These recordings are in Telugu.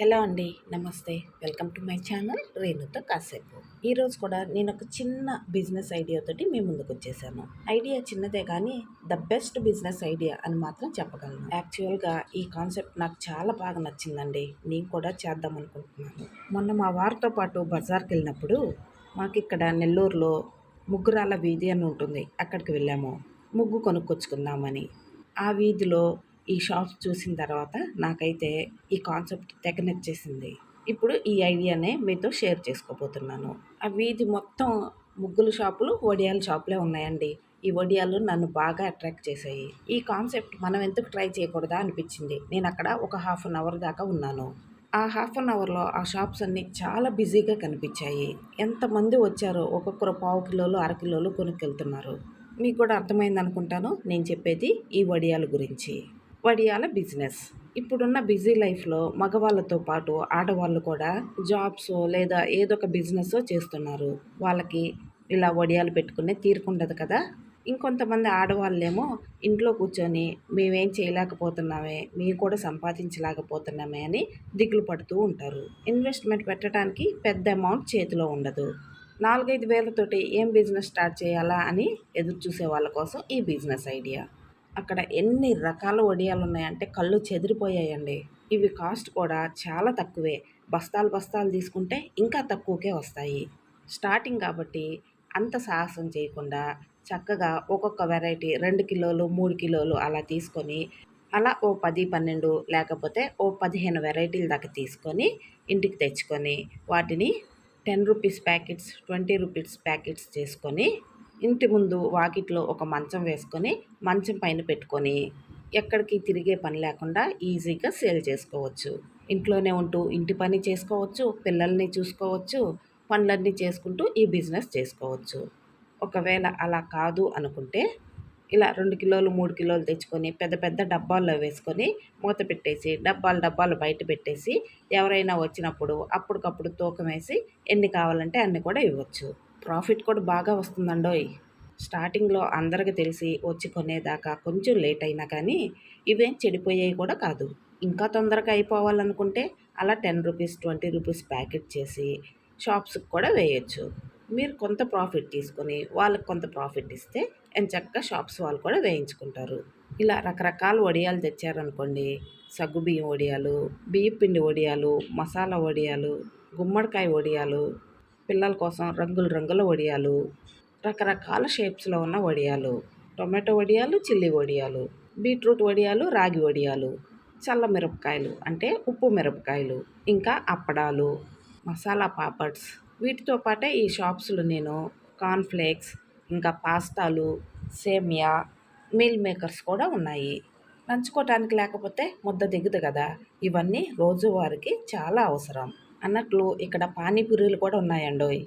హలో అండి నమస్తే. వెల్కమ్ టు మై ఛానల్ రేణుతో కాసేపు. ఈరోజు కూడా నేను ఒక చిన్న బిజినెస్ ఐడియా తోటి మీ ముందుకు వచ్చేసాను. ఐడియా చిన్నదే కానీ ద బెస్ట్ బిజినెస్ ఐడియా అని మాత్రం చెప్పగలను. యాక్చువల్గా ఈ కాన్సెప్ట్ నాకు చాలా బాగా నచ్చిందండి. నేను కూడా చేద్దాం అనుకుంటున్నాను. మొన్న మా వారితో పాటు బజార్కి వెళ్ళినప్పుడు మాకు ఇక్కడ నెల్లూరులో ముగ్గురాల వీధి అని ఉంటుంది. అక్కడికి వెళ్ళాము. ముగ్గు కొనుక్కొచ్చుకుందామని. ఆ వీధిలో ఈ షాప్స్ చూసిన తర్వాత నాకైతే ఈ కాన్సెప్ట్ తెగ నచ్చేసింది ఇప్పుడు ఈ ఐడియానే మీతో షేర్ చేసుకోబోతున్నాను. ఆ వీధి మొత్తం ముగ్గులు షాపులు వడియాల షాపులే ఉన్నాయండి. ఈ వడియాలు నన్ను బాగా అట్రాక్ట్ చేశాయి. ఈ కాన్సెప్ట్ మనం ఎందుకు ట్రై చేయకూడదా అనిపించింది. నేను అక్కడ ఒక హాఫ్ అన్ అవర్ దాకా ఉన్నాను. ఆ హాఫ్ అన్ అవర్లో ఆ షాప్స్ అన్నీ చాలా బిజీగా కనిపించాయి. ఎంతమంది వచ్చారో ఒక్కొక్కరు పావు కిలోలు అర కిలోలు కొనుక్కెళ్తున్నారు. మీకు కూడా అర్థమైంది అనుకుంటాను నేను చెప్పేది ఈ వడియాల గురించి. వడియాల బిజినెస్. ఇప్పుడున్న బిజీ లైఫ్లో మగవాళ్ళతో పాటు ఆడవాళ్ళు కూడా జాబ్స్ లేదా ఏదో ఒక బిజినెస్ చేస్తున్నారు. వాళ్ళకి ఇలా వడియాలు పెట్టుకునే తీరుకుండదు కదా? ఇంకొంతమంది ఆడవాళ్ళేమో ఇంట్లో కూర్చొని మేమేం చేయలేకపోతున్నామే మేము కూడా సంపాదించలేకపోతున్నామే అని దిగులు పడుతూ ఉంటారు. ఇన్వెస్ట్మెంట్ పెట్టడానికి పెద్ద అమౌంట్ చేతిలో ఉండదు. నాలుగైదు వేలతోటి ఏం బిజినెస్ స్టార్ట్ చేయాలా అని ఎదురు చూసే వాళ్ళ కోసం ఈ బిజినెస్ ఐడియా. అక్కడ ఎన్ని రకాల వడియాలు ఉన్నాయంటే కళ్ళు చెదిరిపోయాయండి. ఇవి కాస్ట్ కూడా చాలా తక్కువే. బస్తాలు బస్తాలు తీసుకుంటే ఇంకా తక్కువకే వస్తాయి. స్టార్టింగ్ కాబట్టి అంత సాహసం చేయకుండా చక్కగా ఒక్కొక్క వెరైటీ రెండు కిలోలు మూడు కిలోలు అలా తీసుకొని అలా ఓ పది పన్నెండు లేకపోతే ఓ పదిహేను వెరైటీల దాకా తీసుకొని ఇంటికి తెచ్చుకొని వాటిని ten rupees packets twenty rupees packets చేసుకొని ఇంటి ముందు వాకిట్లో ఒక మంచం వేసుకొని మంచం పైన పెట్టుకొని ఎక్కడికి తిరిగే పని లేకుండా ఈజీగా సేల్ చేసుకోవచ్చు. ఇంట్లోనే ఉంటూ ఇంటి పని చేసుకోవచ్చు పిల్లల్ని చూసుకోవచ్చు పనులన్నీ చేసుకుంటూ ఈ బిజినెస్ చేసుకోవచ్చు. ఒకవేళ అలా కాదు అనుకుంటే ఇలా రెండు కిలోలు మూడు కిలోలు తెచ్చుకొని పెద్ద పెద్ద డబ్బాల్లో వేసుకొని మూత పెట్టేసి డబ్బాలు డబ్బాలు బయట పెట్టేసి ఎవరైనా వచ్చినప్పుడు అప్పటికప్పుడు తూకం వేసి ఎన్ని కావాలంటే అన్ని కూడా ఇవ్వచ్చు. ప్రాఫిట్ కూడా బాగా వస్తుందండోయ్. స్టార్టింగ్లో అందరికి తెలిసి వచ్చి కొనేదాకా కొంచెం లేట్ అయినా కానీ ఇవేం చెడిపోయేవి కూడా కాదు. ఇంకా తొందరగా అయిపోవాలనుకుంటే అలా ten rupees twenty rupees packet చేసి షాప్స్కి కూడా వేయచ్చు. మీరు కొంత ప్రాఫిట్ తీసుకొని వాళ్ళకి కొంత ప్రాఫిట్ ఇస్తే ఎంచక్క షాప్స్ వాళ్ళు కూడా వేయించుకుంటారు. ఇలా రకరకాల వడియాలు తెచ్చారనుకోండి. సగ్గు బియ్యం వడియాలు బియ్యం పిండి వడియాలు మసాలా వడియాలు గుమ్మడికాయ వడియాలు పిల్లల కోసం రంగుల రంగుల వడియాలు రకరకాల షేప్స్లో ఉన్న వడియాలు టొమాటో వడియాలు చిల్లీ వడియాలు బీట్రూట్ వడియాలు రాగి వడియాలు చల్ల మిరపకాయలు అంటే ఉప్పు మిరపకాయలు ఇంకా అప్పడాలు మసాలా పాపడ్స్. వీటితో పాటే ఈ షాప్స్లో నేను కార్న్ఫ్లేక్స్ ఇంకా పాస్తాలు సేమియా మీల్ మేకర్స్ కూడా ఉన్నాయి. నంచుకోవటానికి లేకపోతే ముద్ద దిగుదు కదా. ఇవన్నీ రోజువారికి చాలా అవసరం. అన్నట్లు ఇక్కడ పానీపూరీలు కూడా ఉన్నాయండోయ్.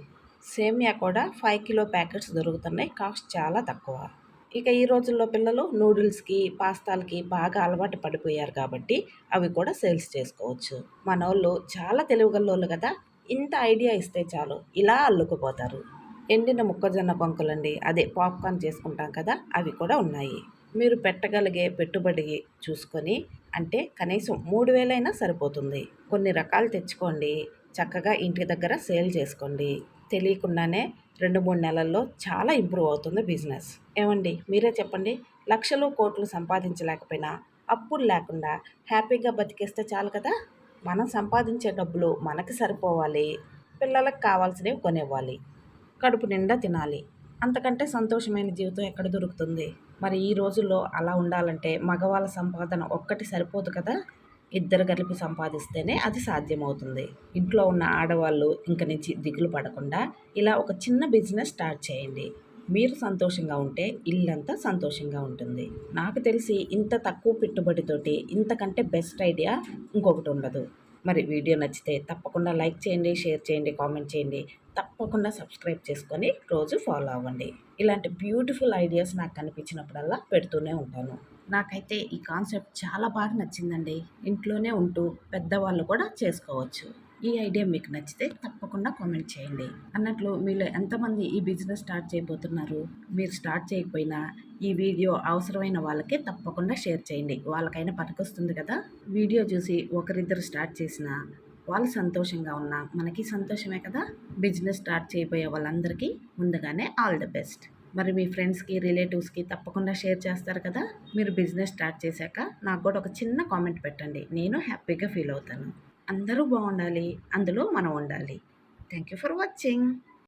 సేమియా కూడా ఫైవ్ కిలో ప్యాకెట్స్ దొరుకుతున్నాయి. కాస్ట్ చాలా తక్కువ. ఇక ఈ రోజుల్లో పిల్లలు నూడిల్స్కి పాస్తాలకి బాగా అలవాటు పడిపోయారు కాబట్టి అవి కూడా సేల్స్ చేసుకోవచ్చు. మన వాళ్ళు చాలా తెలివిగల్లోళ్ళు కదా. ఇంత ఐడియా ఇస్తే చాలు. ఇలా అల్లుకుపోతారు. ఎండిన మొక్కజొన్న పంకులండి. అదే పాప్కార్న్ చేసుకుంటాం కదా. అవి కూడా ఉన్నాయి. మీరు పెట్టగలిగే పెట్టుబడి చూసుకొని అంటే కనీసం మూడు వేలైనా సరిపోతుంది. కొన్ని రకాలు తెచ్చుకోండి. చక్కగా ఇంటి దగ్గర సేల్ చేసుకోండి. తెలియకుండానే రెండు మూడు నెలల్లో చాలా ఇంప్రూవ్ అవుతుంది బిజినెస్. ఏమండి? మీరే చెప్పండి. లక్షలు కోట్లు సంపాదించలేకపోయినా అప్పులు లేకుండా హ్యాపీగా బతికేస్తే చాలు కదా? మనం సంపాదించే డబ్బులు మనకి సరిపోవాలి. పిల్లలకు కావాల్సినవి కొనివ్వాలి. కడుపు నిండా తినాలి. అంతకంటే సంతోషమైన జీవితం ఎక్కడ దొరుకుతుంది? మరి ఈ రోజుల్లో అలా ఉండాలంటే మగవాళ్ళ సంపాదన ఒక్కటి సరిపోదు కదా? ఇద్దరు కలిపి సంపాదిస్తేనే అది సాధ్యమవుతుంది. ఇంట్లో ఉన్న ఆడవాళ్ళు ఇంక నుంచి దిగులు పడకుండా ఇలా ఒక చిన్న బిజినెస్ స్టార్ట్ చేయండి. మీరు సంతోషంగా ఉంటే ఇల్లంతా సంతోషంగా ఉంటుంది. నాకు తెలిసి ఇంత తక్కువ పెట్టుబడితోటి ఇంతకంటే బెస్ట్ ఐడియా ఇంకొకటి ఉండదు. మరి వీడియో నచ్చితే తప్పకుండా లైక్ చేయండి షేర్ చేయండి కామెంట్ చేయండి. తప్పకుండా సబ్స్క్రైబ్ చేసుకొని రోజు ఫాలో అవ్వండి. ఇలాంటి బ్యూటిఫుల్ ఐడియాస్ నాకు కనిపించినప్పుడల్లా పెడుతూనే ఉంటాను. నాకైతే ఈ కాన్సెప్ట్ చాలా బాగా నచ్చిందండి. ఇంట్లోనే ఉంటూ పెద్దవాళ్ళు కూడా చేసుకోవచ్చు. ఈ ఐడియా మీకు నచ్చితే తప్పకుండా కామెంట్ చేయండి. అన్నట్లు మీలో ఎంతమంది ఈ బిజినెస్ స్టార్ట్ చేయబోతున్నారు? మీరు స్టార్ట్ చేయకపోయినా ఈ వీడియో అవసరమైన వాళ్ళకే తప్పకుండా షేర్ చేయండి. వాళ్ళకైనా పనికొస్తుంది కదా? వీడియో చూసి ఒకరిద్దరు స్టార్ట్ చేసినా వాళ్ళు సంతోషంగా ఉన్నా మనకి సంతోషమే కదా? బిజినెస్ స్టార్ట్ చేయబోయే వాళ్ళందరికీ ముందుగానే ఆల్ ది బెస్ట్. మరి మీ ఫ్రెండ్స్కి రిలేటివ్స్కి తప్పకుండా షేర్ చేస్తారు కదా? మీరు బిజినెస్ స్టార్ట్ చేశాక నాకు కూడా ఒక చిన్న కామెంట్ పెట్టండి. నేను హ్యాపీగా ఫీల్ అవుతాను. అందరూ బాగుండాలి. అందులో మనం ఉండాలి. Thank you for watching